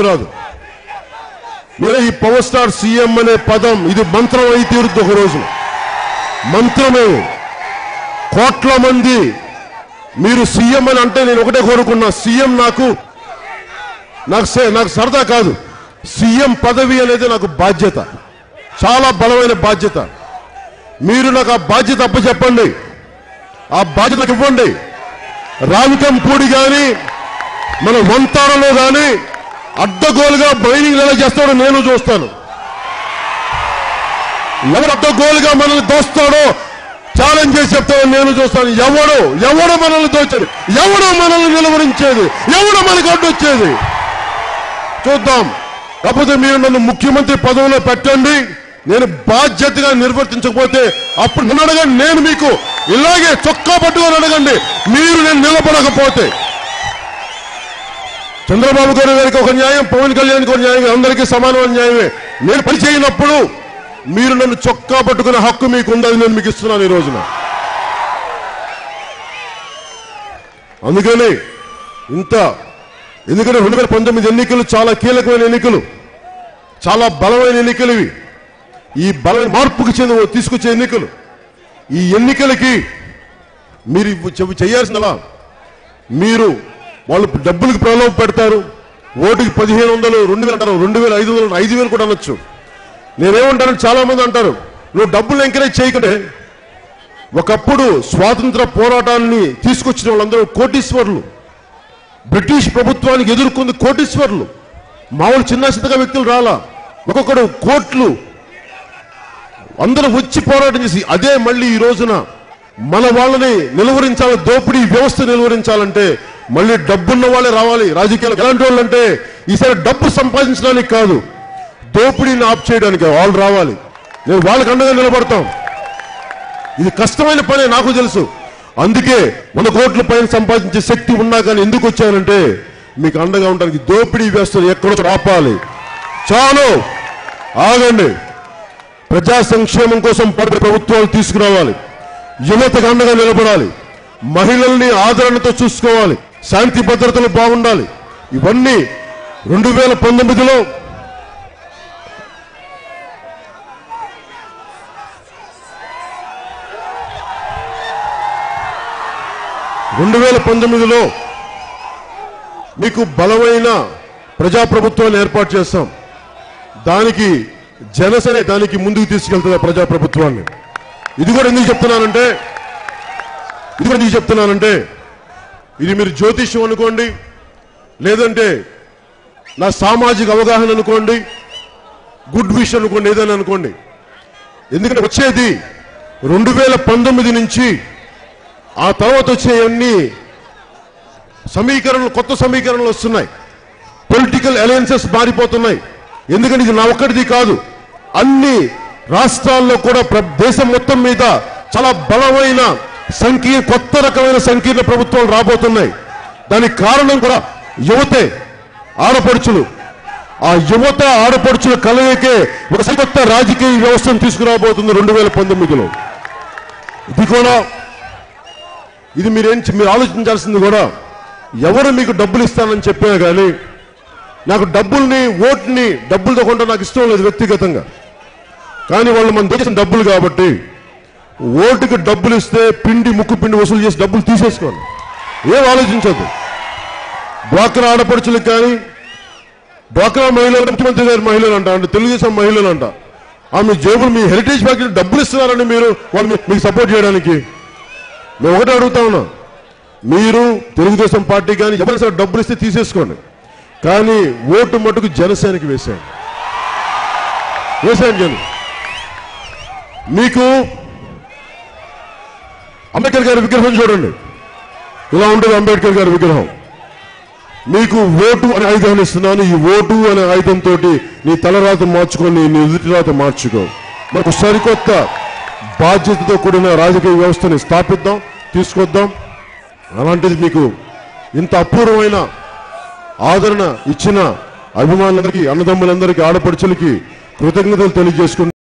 పనికిరాదు మరి ఈ పవర్ స్టార్ సీఎం అనే పదం ఇది మంత్రం అయి తీరుద్ది ఒక రోజు మంత్రమే. కోట్ల మంది మీరు సీఎం అని అంటే నేను ఒకటే కోరుకున్నా సీఎం నాకు నాకు నాకు సరదా కాదు. సీఎం పదవి అనేది నాకు బాధ్యత. చాలా బలమైన బాధ్యత. మీరు నాకు ఆ బాధ్యత అప్పచెప్పండి. ఆ బాధ్యత ఇవ్వండి. ఇవ్వండి రావికంపూడి కానీ మన వంతారలో కానీ అడ్డగోలుగా బౌలింగ్ ఎలా చేస్తాడో నేను చూస్తాను. ఎవరు అడ్డగోలుగా మనల్ని దోస్తాడో ఛాలెంజ్ చేసి చెప్తాడో నేను చూస్తాను. ఎవడు ఎవడు మనల్ని దోచాడు? ఎవడు మనల్ని నిలవరించేది? ఎవడు మనకు అడ్డొచ్చేది చూద్దాం. కాకపోతే మీరు నన్ను ముఖ్యమంత్రి పదవిలో పెట్టండి. నేను బాధ్యతగా నిర్వర్తించకపోతే అప్పుడు నన్ను అడగండి. నేను మీకు ఇలాగే చొక్కా పట్టుకొని అడగండి. మీరు నేను నిలబడకపోతే. చంద్రబాబు గారి గారికి ఒక న్యాయం పవన్ కళ్యాణ్కి ఒక న్యాయం అందరికీ సమానమైన న్యాయమే. నేను పని చేయనప్పుడు మీరు నన్ను చొక్కా పట్టుకునే హక్కు మీకు ఉందని నేను మీకు ఇస్తున్నాను ఈ రోజున. అందుకని ఇంత ఎందుకంటే రెండు వేల పంతొమ్మిది ఎన్నికలు చాలా కీలకమైన ఎన్నికలు చాలా బలమైన ఎన్నికలు ఇవి. ఈ బల మార్పుకు చెంది తీసుకొచ్చే ఎన్నికలు. ఈ ఎన్నికలకి మీరు ఇవ్వ- చేయాల్సిన మీరు వాళ్ళు డబ్బులకు ప్రలోభ పెడతారు. ఓటుకి పదిహేను వందలు రెండు వేలు అంటారు. రెండు వేల ఐదు వందలు ఐదు వేలు కూడా అనొచ్చు. నేనేమంటాను? చాలా మంది అంటారు. నువ్వు డబ్బులు ఎంకరేజ్ చేయకడే. ఒకప్పుడు స్వాతంత్ర పోరాటాన్ని తీసుకొచ్చిన వాళ్ళందరూ కోటీశ్వరులు. బ్రిటిష్ ప్రభుత్వానికి ఎదుర్కొంది కోటీశ్వరులు. మామూలు చిన్న చిన్నగా వ్యక్తులు రాలా. ఒక్కొక్కడు కోట్లు. అందరూ వచ్చి పోరాటం చేసి అదే మళ్ళీ ఈ రోజున మన వాళ్ళని నిలువరించాలి. దోపిడీ వ్యవస్థ నిలువరించాలంటే మళ్ళీ డబ్బున్న వాళ్ళే రావాలి. రాజకీయాలు ఎలాంటి వాళ్ళు అంటే ఈసారి డబ్బు సంపాదించడానికి కాదు దోపిడీని ఆప్ చేయడానికి వాళ్ళు రావాలి. నేను వాళ్ళకి అండగా నిలబడతాం. ఇది కష్టమైన పనే నాకు తెలుసు. అందుకే వంద కోట్ల పైన సంపాదించే శక్తి ఉన్నా కానీ ఎందుకు వచ్చానంటే మీకు అండగా ఉండడానికి దోపిడీ వ్యవస్థలు ఎక్కడో ఆపాలి. చాలు! ఆగండి. ప్రజా సంక్షేమం కోసం పడే ప్రభుత్వాలు తీసుకురావాలి. యువతకు అండగా నిలబడాలి. మహిళల్ని ఆదరణతో చూసుకోవాలి. శాంతి భద్రతలు బాగుండాలి. ఇవన్నీ రెండు వేల పంతొమ్మిదిలో రెండు వేల పంతొమ్మిదిలో మీకు బలమైన ప్రజాప్రభుత్వాన్ని ఏర్పాటు చేస్తాం. దానికి జనసేన దానికి ముందుకు తీసుకెళ్తుంది ప్రజాప్రభుత్వాన్ని. ఇది కూడా ఎందుకు చెప్తున్నానంటే ఇది కూడా ఎందుకు చెప్తున్నానంటే ఇది మీరు జ్యోతిష్యం అనుకోండి లేదంటే నా సామాజిక అవగాహన అనుకోండి గుడ్ విష్ అనుకోండి ఏదైనా అనుకోండి. ఎందుకంటే వచ్చేది రెండు వేల పంతొమ్మిది నుంచి ఆ తర్వాత వచ్చే అన్ని సమీకరణలు కొత్త సమీకరణలు వస్తున్నాయి. పొలిటికల్ అలయన్సెస్ మారిపోతున్నాయి. ఎందుకంటే ఇది నా ఒక్కడిది కాదు. అన్ని రాష్ట్రాల్లో కూడా దేశం మొత్తం మీద చాలా బలమైన సంఖ్య కొత్త రకమైన సంకీర్ణ ప్రభుత్వాలు రాబోతున్నాయి. దానికి కారణం కూడా యువతే ఆడపడుచులు. ఆ యువత ఆడపడుచుల కలయికే ఒక కొత్త రాజకీయ వ్యవస్థను తీసుకురాబోతుంది రెండు వేల పంతొమ్మిదిలో. ఇది కూడా ఇది మీరేం మీరు ఆలోచించాల్సింది కూడా ఎవరు మీకు డబ్బులు ఇస్తానని చెప్పినా కానీ నాకు డబ్బుల్ని ఓట్ని డబ్బులతో కొంటే నాకు ఇష్టం లేదు వ్యక్తిగతంగా. కానీ వాళ్ళు మన దేశం డబ్బులు కాబట్టి ఓటుకి డబ్బులు ఇస్తే పిండి ముక్కు పిండి వసూలు చేసి డబ్బులు తీసేసుకోండి ఏం ఆలోచించద్దు. డ్వాక్రా ఆడపడుచులకు కానీ డ్వాక్రా మహిళలు ముఖ్యమంత్రి గారి మహిళలు అంట అంటే తెలుగుదేశం మహిళలు అంట ఆమె జేబులు మీ హెరిటేజ్ బ్యాంక్ డబ్బులు ఇస్తున్నారని మీరు వాళ్ళు మీకు సపోర్ట్ చేయడానికి. మేము ఒకటే అడుగుతా ఉన్నాం. మీరు తెలుగుదేశం పార్టీ కానీ ఎవరైనా సరే డబ్బులు ఇస్తే తీసేసుకోండి. కానీ ఓటు మటుకు జనసేనకి వేసేయండి. వేసేయండి జన. మీకు అంబేద్కర్ గారి విగ్రహం చూడండి. ఇలా ఉంటుంది అంబేద్కర్ గారి విగ్రహం. మీకు ఓటు అనే ఆయుధాన్ని ఇస్తున్నాను. ఈ ఓటు అనే ఆయుధంతో నీ తలరాత మార్చుకొని నీ ఎదుటి రాత మార్చుకో. మనకు సరికొత్త బాధ్యతతో కూడిన రాజకీయ వ్యవస్థని స్థాపిద్దాం తీసుకొద్దాం. అలాంటిది మీకు ఇంత అపూర్వమైన ఆదరణ ఇచ్చిన అభిమానులందరికీ అన్నదమ్ములందరికీ ఆడపడుచులకి కృతజ్ఞతలు తెలియజేసుకుంటూ